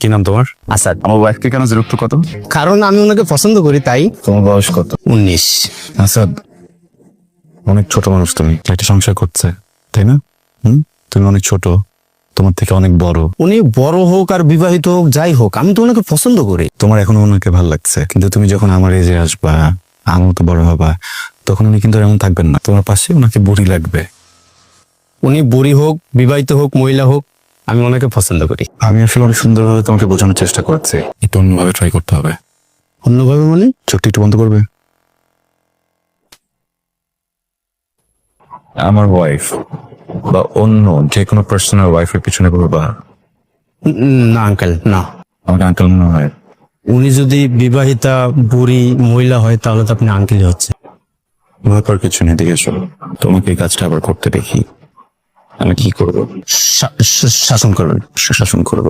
কি নাম তোমার? আসাদ। আমার ওয়াইফকে কেন বিরক্ত কত? কারণ আমি ওনাকে পছন্দ করি তাই। তোমার বয়স কত? উনিশ। আসাদ অনেক ছোট মানুষ তুমি। একটা সংসার করছে তাই না? হুম? তুমি অনেক ছোট তোমার থেকে অনেক বড়। উনি বড় হোক আর বিবাহিত হোক যাই হোক আমি তো ওনাকে পছন্দ করি। তোমার এখন ওনাকে ভালো লাগছে কিন্তু তুমি যখন আমার এজে আসবা আমার তো বড় হবা তখন উনি কিন্তু এমন থাকবেন না। তোমার পাশে ওনাকে বুড়ি লাগবে। উনি বুড়ি হোক বিবাহিত হোক মহিলা হোক আমি ওনাকে পছন্দ করি। আমি আসলে অনেক সুন্দরভাবে তোমাকে বোঝানোর চেষ্টা করছি। একটু অন্যভাবে ট্রাই করতে হবে। অন্যভাবে মানে? চোখটা একটু বন্ধ করবে। আমার ওয়াইফ বা অন্য যে কোনো পার্সোনাল ওয়াইফের পিছনে করবা উম, না আঙ্কেল না। আমাকে আঙ্কেল মনে হয়। উনি যদি বিবাহিতা বুড়ি মহিলা হয় তাহলে তো আপনি আঙ্কেলই হচ্ছে ভয় পাওয়ার কিছু নেই দেখে তোমাকে এই কাজটা আবার করতে দেখি। আমি কি করব? শাসন করবেন শাসন করব